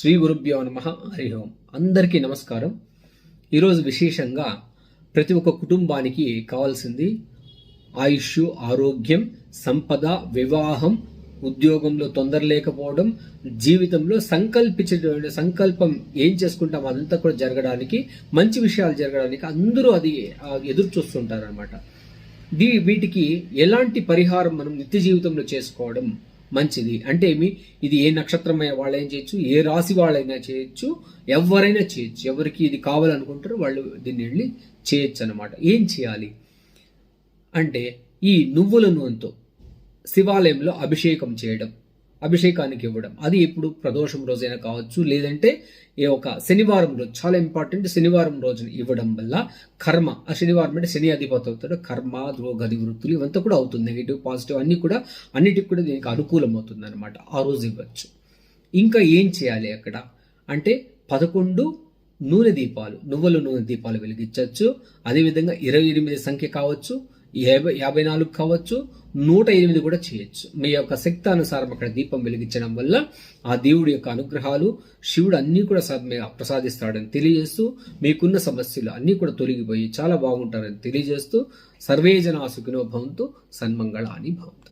శ్రీ గురుభ్యో నమ హరి ఓం. అందరికీ నమస్కారం. ఈరోజు విశేషంగా ప్రతి ఒక్క కుటుంబానికి కావాల్సింది ఆయుష్ ఆరోగ్యం సంపద వివాహం ఉద్యోగంలో తొందర లేకపోవడం జీవితంలో సంకల్పించే సంకల్పం ఏం చేసుకుంటాం అదంతా కూడా జరగడానికి మంచి విషయాలు జరగడానికి అందరూ అది ఎదురు చూస్తుంటారు అనమాట దీ వీటికి ఎలాంటి పరిహారం మనం నిత్య జీవితంలో చేసుకోవడం మంచిది. అంటే ఏమి? ఇది ఏ నక్షత్రమైన వాళ్ళైనా చేయొచ్చు ఏ రాశి వాళ్ళైనా చేయొచ్చు ఎవరైనా చేయొచ్చు. ఎవరికి ఇది కావాలనుకుంటారో వాళ్ళు దీన్ని వెళ్ళి చేయొచ్చు అనమాట ఏం చేయాలి? అంటే ఈ నువ్వుల నూనెతో శివాలయంలో అభిషేకం చేయడం. అభిషేకానికి ఇవ్వడం అది ఇప్పుడు ప్రదోషం రోజైనా కావచ్చు లేదంటే ఈ ఒక శనివారం రోజు చాలా ఇంపార్టెంట్ శనివారం రోజున ఇవ్వడం వల్ల కర్మ ఆ శనివారం అంటే శని అధిపతి అవుతాడు కర్మ ద్రోగది వృత్తులు ఇవంతా కూడా అవుతుంది. నెగిటివ్ పాజిటివ్ అన్ని కూడా అన్నిటికి కూడా దీనికి అనుకూలం అవుతుంది అనమాట ఆ రోజు ఇవ్వచ్చు. ఇంకా ఏం చేయాలి అక్కడ? అంటే పదకొండు నూనె దీపాలు నువ్వుల నూనె దీపాలు వెలిగించవచ్చు. అదేవిధంగా ఇరవై ఎనిమిది సంఖ్య కావచ్చు. యాభై యాభై నాలుగు కావచ్చు నూట ఎనిమిది కూడా చేయొచ్చు. మీ యొక్క శక్తి అనుసారం అక్కడ దీపం వెలిగించడం వల్ల ఆ దేవుడి యొక్క అనుగ్రహాలు శివుడు అన్నీ కూడా సద్ ప్రసాదిస్తాడని తెలియజేస్తూ మీకున్న సమస్యలు అన్నీ కూడా తొలగిపోయి చాలా బాగుంటారని తెలియజేస్తూ సర్వేజన సుఖినో భవంతు సన్మంగళాని భవంతు.